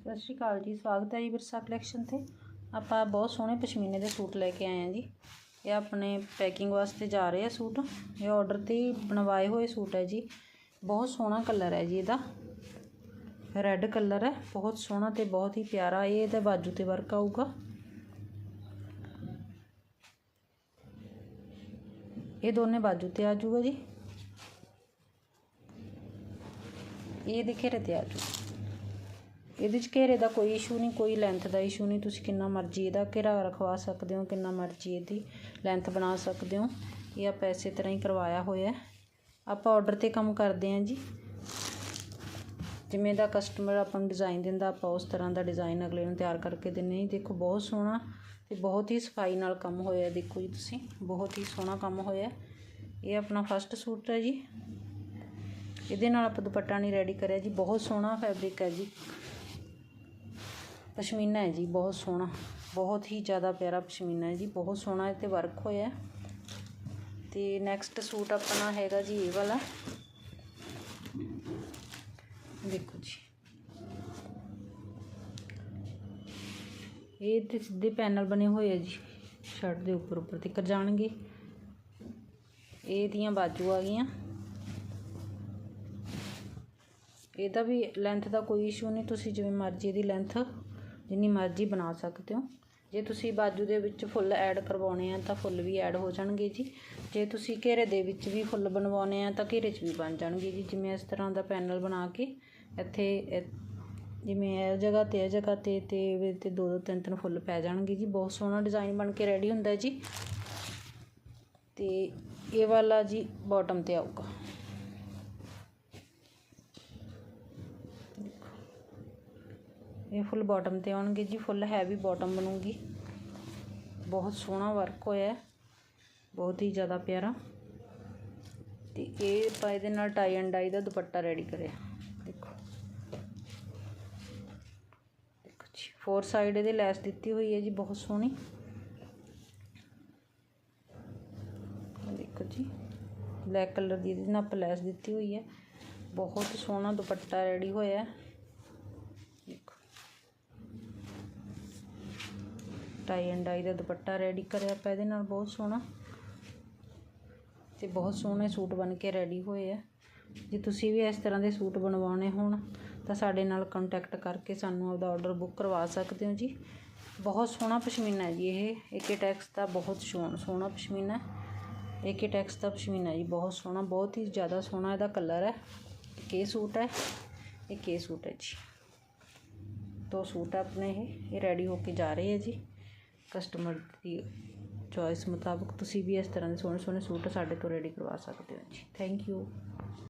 ਸਤਿ ਸ਼੍ਰੀ ਅਕਾਲ ਜੀ, ਸਵਾਗਤ ਹੈ ਜੀ ਵਿਰਸਾ ਕਲੈਕਸ਼ਨ ਤੇ। ਆਪਾਂ ਬਹੁਤ ਸੋਹਣੇ ਪਸ਼ਮੀਨੇ ਦੇ ਸੂਟ ਲੈ ਕੇ ਆਏ ਆ ਜੀ। ਇਹ ਆਪਣੇ ਪੈਕਿੰਗ ਵਾਸਤੇ ਜਾ ਰਹੇ ਆ ਸੂਟ। ਇਹ ਆਰਡਰ ਤੇ ਹੀ ਬਣਵਾਏ ਹੋਏ ਸੂਟ ਹੈ ਜੀ। ਬਹੁਤ ਸੋਹਣਾ ਕਲਰ ਹੈ ਜੀ ਇਹਦਾ। ਰੈੱਡ ਕਲਰ ਹੈ, ਬਹੁਤ ਸੋਹਣਾ ਤੇ ਬਹੁਤ ਹੀ ਪਿਆਰਾ। ਇਹ ਇਹਦਾ ਬਾਜੂ ਤੇ ਵਰਕ ਆਊਗਾ। ਇਹ ਦੋਨੇ ਬਾਜੂ ਤੇ ਆ ਜਾਊਗਾ ਜੀ। ਇਹ ਦੇ ਘੇਰੇ ਤੇ ਆ ਜਾਊਗਾ ਇਹਦੇ ਚ ਘੇਰੇ ਦਾ ਕੋਈ ਇਸ਼ੂ ਨਹੀਂ, ਕੋਈ ਲੈਂਥ ਦਾ ਇਸ਼ੂ ਨਹੀਂ। ਤੁਸੀਂ ਕਿੰਨਾ ਮਰਜ਼ੀ ਇਹਦਾ ਘੇਰਾ ਰਖਵਾ ਸਕਦੇ ਹੋ, ਕਿੰਨਾ ਮਰਜ਼ੀ ਇਹਦੀ ਲੈਂਥ ਬਣਾ ਸਕਦੇ ਹੋ। ਇਹ ਆਪਾਂ ਇਸੇ ਤਰ੍ਹਾਂ ਹੀ ਕਰਵਾਇਆ ਹੋਇਆ ਆਪਾਂ ਆਰਡਰ ਤੇ ਕੰਮ ਕਰਦੇ ਹਾਂ ਜੀ। ਜਿਵੇਂ ਦਾ ਕਸਟਮਰ ਆਪਾਂ ਨੂੰ ਡਿਜ਼ਾਈਨ ਦਿੰਦਾ, ਆਪਾਂ ਉਸ ਤਰ੍ਹਾਂ ਦਾ ਡਿਜ਼ਾਈਨ ਅਗਲੇ ਨੂੰ ਤਿਆਰ ਕਰਕੇ ਦਿੰਨੇ ਜੀ ਦੇਖੋ ਬਹੁਤ ਸੋਹਣਾ ਤੇ ਬਹੁਤ ਹੀ ਸਫ਼ਾਈ ਨਾਲ ਕੰਮ ਹੋਇਆ ਦੇਖੋ ਜੀ ਤੁਸੀਂ, ਬਹੁਤ ਹੀ ਸੋਹਣਾ ਕੰਮ ਹੋਇਆ ਇਹ ਆਪਣਾ ਫਸਟ ਸੂਟ ਹੈ ਜੀ। ਇਹਦੇ ਨਾਲ ਆਪਾਂ ਦੁਪੱਟਾ ਨਹੀਂ ਰੈਡੀ ਕਰਿਆ ਜੀ। ਬਹੁਤ ਸੋਹਣਾ ਫੈਬਰਿਕ ਹੈ ਜੀ। ਪਸ਼ਮੀਨਾ ਹੈ ਜੀ, ਬਹੁਤ ਸੋਹਣਾ, ਬਹੁਤ ਹੀ ਜ਼ਿਆਦਾ ਪਿਆਰਾ ਪਸ਼ਮੀਨਾ ਹੈ ਜੀ, ਬਹੁਤ ਸੋਹਣਾ ਇਹ 'ਤੇ ਵਰਕ ਹੋਇਆ ਹੈ। ਤੇ ਨੈਕਸਟ ਸੂਟ ਆਪਣਾ ਹੈਗਾ ਜੀ ਇਹ ਵਾਲਾ। ਦੇਖੋ ਜੀ। ਇਹ ਤੇ ਸਿੱਧੇ ਪੈਨਲ ਬਣੇ ਹੋਏ ਆ ਜੀ ਸ਼ਰਟ ਦੇ ਉੱਪਰ ਉੱਪਰ ਤੱਕ ਜਾਣਗੇ। ਇਹ ਦੀਆਂ ਬਾਜੂ ਆ ਗਈਆਂ। ਇਹਦਾ ਵੀ ਲੈਂਥ ਦਾ ਕੋਈ ਇਸ਼ੂ ਨਹੀਂ, ਤੁਸੀਂ ਜਿਵੇਂ ਮਰਜ਼ੀ ਇਹਦੀ ਲੈਂਥ ਜਿੰਨੀ ਮਰਜ਼ੀ ਬਣਾ ਸਕਦੇ ਹੋ। ਜੇ ਤੁਸੀਂ ਬਾਜੂ ਦੇ ਵਿੱਚ ਫੁੱਲ ਐਡ ਕਰਵਾਉਣੇ ਆ ਤਾਂ ਫੁੱਲ ਵੀ ਐਡ ਹੋ ਜਾਣਗੇ ਜੀ। ਜੇ ਤੁਸੀਂ ਘੇਰੇ ਦੇ ਵਿੱਚ ਵੀ ਫੁੱਲ ਬਣਵਾਉਣੇ ਆ ਤਾਂ ਘੇਰੇ 'ਚ ਵੀ ਬਣ ਜਾਣਗੇ ਜੀ। ਜਿਵੇਂ ਇਸ ਤਰ੍ਹਾਂ ਦਾ ਪੈਨਲ ਬਣਾ ਕੇ ਇੱਥੇ ਜਿਵੇਂ ਇਹ ਜਗ੍ਹਾ ਤੇ, ਇਹ ਜਗ੍ਹਾ ਤੇ ਤੇ ਤੇ ਦੋ ਦੋ ਤਿੰਨ ਤਿੰਨ ਫੁੱਲ ਪੈ ਜਾਣਗੇ ਜੀ। ਬਹੁਤ ਸੋਹਣਾ ਡਿਜ਼ਾਈਨ ਬਣ ਕੇ ਰੈਡੀ ਹੁੰਦਾ ਜੀ। ਤੇ ਇਹ ਵਾਲਾ ਜੀ ਬਾਟਮ ਤੇ ਆਊਗਾ। ਇਹ ਫੁੱਲ ਬਾਟਮ ਤੇ ਆਉਣਗੇ ਜੀ, ਫੁੱਲ ਹੈਵੀ ਬਾਟਮ ਬਣੂਗੀ। ਬਹੁਤ ਸੋਹਣਾ ਵਰਕ ਹੋਇਆ ਬਹੁਤ ਹੀ ਜ਼ਿਆਦਾ ਪਿਆਰਾ। ਤੇ ਇਹ ਆਪਾਂ ਇਹਦੇ ਨਾਲ ਟਾਈ ਐਂਡ ਡਾਈ ਦਾ ਦੁਪੱਟਾ ਰੈਡੀ ਕਰਿਆ। ਦੇਖੋ। ਦੇਖੋ ਜੀ ਫੋਰ ਸਾਈਡ ਇਹਦੇ ਲੈਸ ਦਿੱਤੀ ਹੋਈ ਹੈ ਜੀ, ਬਹੁਤ ਸੋਹਣੀ। ਦੇਖੋ ਜੀ ਬਲੈਕ ਕਲਰ ਦੀ ਇਹਦੇ ਨਾਲ ਆਪਾਂ ਲੈਸ ਦਿੱਤੀ ਹੋਈ ਹੈ। ਬਹੁਤ ਸੋਹਣਾ ਦੁਪੱਟਾ ਰੈਡੀ ਹੋਇਆ ਹੈ ਦੇਖੋ ਟਾਈ ਐਂਡ ਡਾਈ ਦਾ ਦੁਪੱਟਾ ਰੈਡੀ ਕਰਿਆ ਆਪਾਂ ਇਹਦੇ ਨਾਲ, ਬਹੁਤ ਸੋਹਣਾ। ਤੇ ਬਹੁਤ ਸੋਹਣੇ ਸੂਟ ਬਣ ਕੇ ਰੈਡੀ ਹੋਏ ਆ। ਜੇ ਤੁਸੀਂ ਵੀ ਇਸ ਤਰ੍ਹਾਂ ਦੇ ਸੂਟ ਬਣਵਾਉਣੇ ਹੋਣ, ਤਾਂ ਸਾਡੇ ਨਾਲ ਕੰਟੈਕਟ ਕਰਕੇ ਸਾਨੂੰ ਆਪਦਾ ਆਰਡਰ ਬੁੱਕ ਕਰਵਾ ਸਕਦੇ ਹੋ ਜੀ। ਬਹੁਤ ਸੋਹਣਾ ਪਸ਼ਮੀਨਾ ਹੈ ਜੀ ਇਹ। ਏਕੇ ਟੈਕਸ ਦਾ ਬਹੁਤ ਸੋਹਣਾ ਸੋਹਣਾ ਪਸ਼ਮੀਨਾ। ਏਕੇ ਟੈਕਸ ਦਾ ਪਸ਼ਮੀਨਾ ਜੀ ਬਹੁਤ ਸੋਹਣਾ, ਬਹੁਤ ਹੀ ਜ਼ਿਆਦਾ ਸੋਹਣਾ ਇਹਦਾ ਕਲਰ ਹੈ। ਇੱਕ ਇਹ ਸੂਟ ਹੈ, ਇਹ ਇਹ ਸੂਟ ਹੈ ਜੀ। ਦੋ ਸੂਟ ਆਪਣੇ ਇਹ ਇਹ ਰੈਡੀ ਹੋ ਕੇ ਜਾ ਰਹੇ ਹੈ ਜੀ। ਕਸਟਮਰ ਦੀ ਚੋਇਸ ਮੁਤਾਬਕ ਤੁਸੀਂ ਵੀ ਇਸ ਤਰ੍ਹਾਂ ਦੇ ਸੋਹਣੇ ਸੋਹਣੇ ਸੂਟ ਸਾਡੇ ਤੋਂ ਰੈਡੀ ਕਰਵਾ ਸਕਦੇ ਹੋ ਜੀ। Thank you